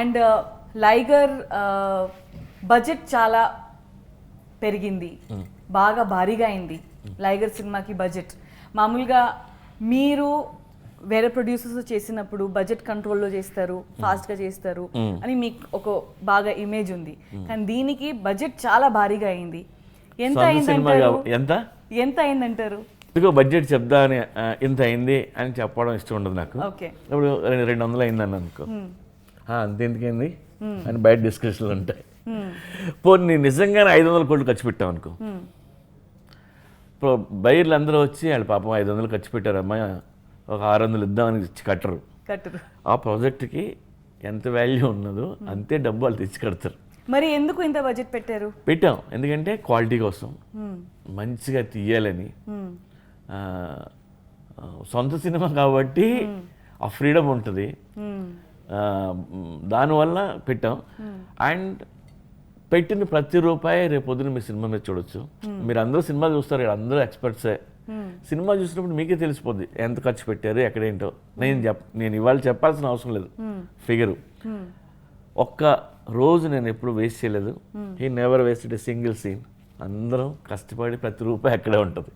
And Liger budget చాలా పెరిగింది. బాగా భారీగా అయింది లైగర్ సినిమాకి బడ్జెట్ మామూలుగా మీరు వేరే ప్రొడ్యూసర్స్ చేసినప్పుడు బడ్జెట్ కంట్రోల్లో చేస్తారు ఫాస్ట్గా చేస్తారు అని మీకు ఒక బాగా ఇమేజ్ ఉంది. కానీ దీనికి బడ్జెట్ చాలా భారీగా అయింది. ఎంత అయిందంటారు ఎంత? ఎంత అయిందంటారు? ఇదిగో బడ్జెట్ చెప్దా అని ఇంత అయింది అని చెప్పడం ఇష్టం ఉండదు నాకు. ఓకే. ఇప్పుడు రెండు రెండు వందలు అయిందని అనుకో ఆ, అంత ఎందుకైంది? అని బయట డిస్కషన్లు ఉంటాయి. పోనీ నిజంగానే ఐదు వందల కోట్లు ఖర్చు పెట్టాం అనుకో. ఇప్పుడు బయర్లు అందరూ వచ్చి వాళ్ళు పాపం ఐదు వందలు ఖర్చు పెట్టారమ్మా ఒక ఆరు వందలు ఇద్దామని ఇచ్చి కట్టరు. కట్టరు. ఆ ప్రాజెక్ట్కి ఎంత వాల్యూ ఉన్నదో అంతే డబ్బు వాళ్ళు తెచ్చి కడతారు. మరి ఎందుకు ఇంత బడ్జెట్ పెట్టారు? పెట్టాం. ఎందుకంటే క్వాలిటీ కోసం. మంచిగా తీయాలని. సొంత సినిమా కాబట్టి ఆ ఫ్రీడమ్ ఉంటుంది. దానివల్ల పెట్టాం. అండ్ పెట్టిన ప్రతి రూపాయి రేపు పొద్దున మీ సినిమా మీద చూడొచ్చు. మీరు అందరూ సినిమా చూస్తారు ఇక్కడ అందరూ ఎక్స్పర్ట్సే. సినిమా చూసినప్పుడు మీకే తెలిసిపోద్ది ఎంత ఖర్చు పెట్టారు ఎక్కడేంటో. నేను చెప్ నేను ఇవాళ చెప్పాల్సిన అవసరం లేదు. ఫిగరు ఒక్క రోజు నేను ఎప్పుడు వేస్ట్ చేయలేదు. ఈ నెవర్ వేస్టెడ్ సింగిల్ సీన్ అందరం కష్టపడి ప్రతి రూపాయి అక్కడే ఉంటుంది.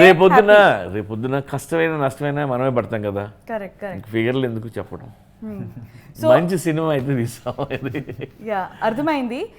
రేపొద్దున రేపొద్దున కష్టమైన నష్టమైనా మనమే పడతాం కదా. ఫిగర్లు ఎందుకు చెప్పడం? మంచి సినిమా అయితే తీసాం. అర్థమైంది.